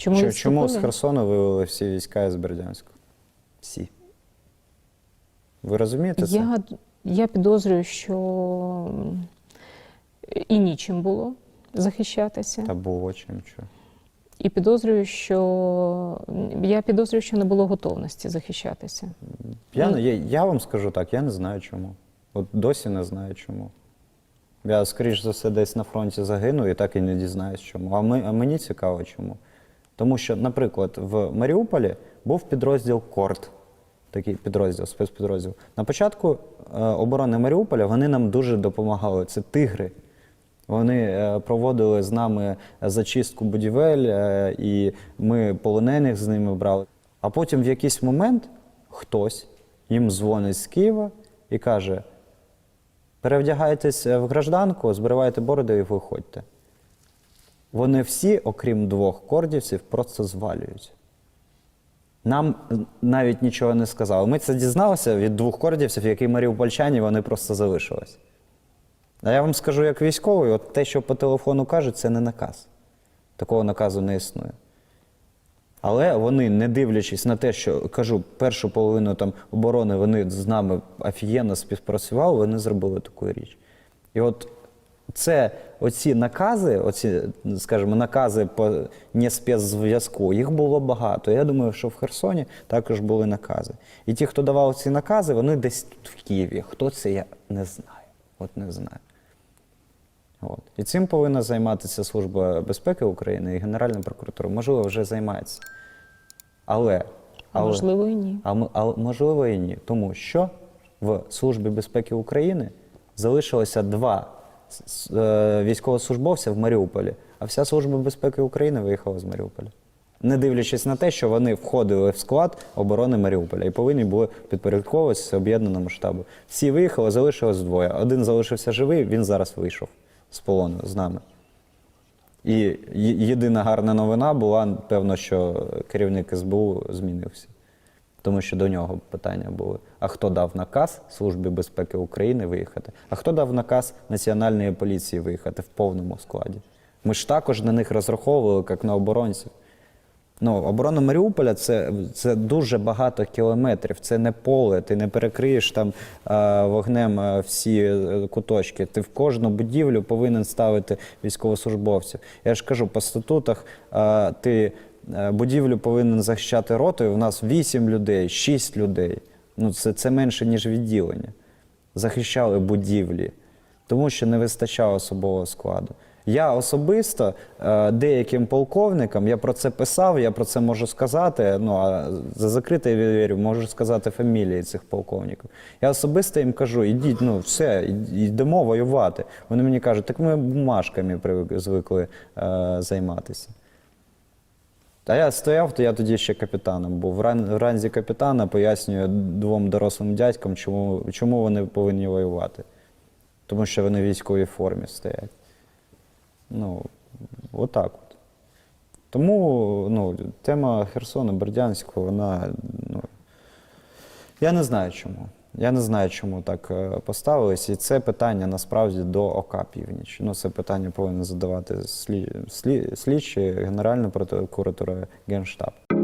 Чому Чому, чому з Херсону вивели всі війська з Бердянську? Всі. Ви розумієте це? Я, я підозрюю, що і нічим було захищатися. Та було чим що. І підозрюю, що я підозрюю, що не було готовності захищатися. Я, Ну, я, я вам скажу так, я не знаю чому. От досі не знаю чому. Я, скоріш за все, десь на фронті загинув і так і не дізнаюсь чому. А, ми, а мені цікаво чому. Тому що, наприклад, в Маріуполі був підрозділ Корт, такий підрозділ, спецпідрозділ. На початку е, оборони Маріуполя вони нам дуже допомагали. Це тигри. Вони е, проводили з нами зачистку будівель, е, і ми полонених з ними брали. А потім в якийсь момент хтось їм дзвонить з Києва і каже: перевдягайтесь в гражданку, збривайте бороди і виходьте. Вони всі, окрім двох кордівців, просто звалюють. Нам навіть нічого не сказали. Ми це дізналися від двох кордівців, які маріупольчані, вони просто залишились. А я вам скажу, як військовий, от те, що по телефону кажуть, це не наказ. Такого наказу не існує. Але вони, не дивлячись на те, що кажу, першу половину там оборони вони з нами офігенно співпрацювали, вони зробили таку річ. І от це оці накази, оці, скажімо, накази по не спецзв'язку, їх було багато. Я думаю, що в Херсоні також були накази. І ті, хто давав ці накази, вони десь тут в Києві. Хто це, я не знаю. От не знаю. От. І цим повинна займатися Служба безпеки України і Генеральна прокуратура. Можливо, вже займається. Але, але можливо, і ні. а, а можливо і ні. Тому що в Службі безпеки України залишилося два е, військовослужбовця в Маріуполі, а вся Служба безпеки України виїхала з Маріуполя. Не дивлячись на те, що вони входили в склад оборони Маріуполя і повинні були підпорядковуватися об'єднаному штабу. Всі виїхали, залишилось двоє. Один залишився живий, він зараз вийшов з полону з нами. І єдина гарна новина була, певно, що керівник СБУ змінився. Тому що до нього питання були: а хто дав наказ Службі безпеки України виїхати? А хто дав наказ Національної поліції виїхати в повному складі? Ми ж також на них розраховували, як на оборонців. Ну, оборона Маріуполя це, це дуже багато кілометрів, це не поле, ти не перекриєш там е, вогнем е, всі е, куточки. Ти в кожну будівлю повинен ставити військовослужбовців. Я ж кажу, по статутах е, ти будівлю повинен захищати ротою. У нас 8 людей, 6 людей. Ну, це, це менше, ніж відділення. Захищали будівлі, тому що не вистачало особового складу. Я особисто е, деяким полковникам, я про це писав, я про це можу сказати. Ну а за закритою вірю, можу сказати фамілії цих полковників. Я особисто їм кажу: ідіть, ну все, йдемо воювати. Вони мені кажуть, так ми бумажками звикли е, займатися. Та я стояв, то я тоді ще капітаном був. В ранзі капітана пояснюю двом дорослим дядькам, чому, чому вони повинні воювати. Тому що вони в військовій формі стоять. Ну, отак от. Тому ну, тема Херсону, Бердянського, вона. Ну, я не знаю чому. Я не знаю, чому так е, поставились. І це питання насправді до ОК Північ. Ну, це питання повинен задавати слі, слі, слідчі, Генеральна прокуратура, Генштаб.